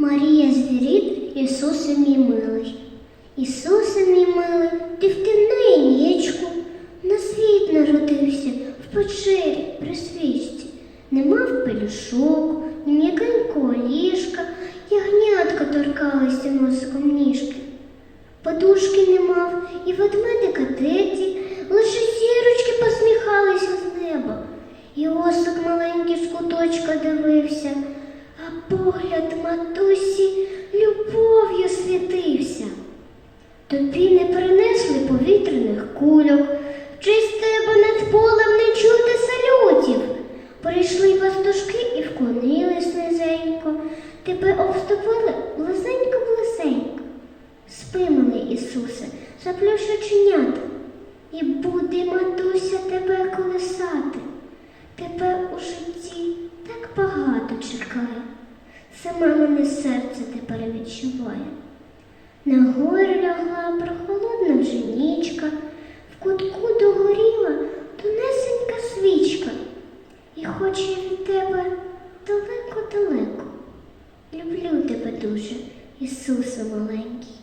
Марія звіріт, Ісусе мій милий. Ісусе мій милий, ти в темне яєчку, на світ народився в печері при свічці. Не мав пелюшок, ні м'якенького ліжка, ягнятка торкалися носиком ніжки. Подушки не мав і ведмедика теті, лише зірочки посміхалися з неба. І осик маленький з куточка дивився, а погляд матусі любов'ю світився. Тобі не принесли повітряних кульок, в честь тебе над полем не чути салютів. Прийшли пастушки і вклонились низенько, тебе обступили близенько-близенько. Спи, милий Ісусе, заплющ оченята, і буде матуся тебе колисати. Тебе у житті так багато саме мене серце тепер відчуває. На горі лягла прохолодна вже в кутку догоріла тонесенька свічка, і хоч я від тебе далеко-далеко, люблю тебе дуже, Ісусе маленький.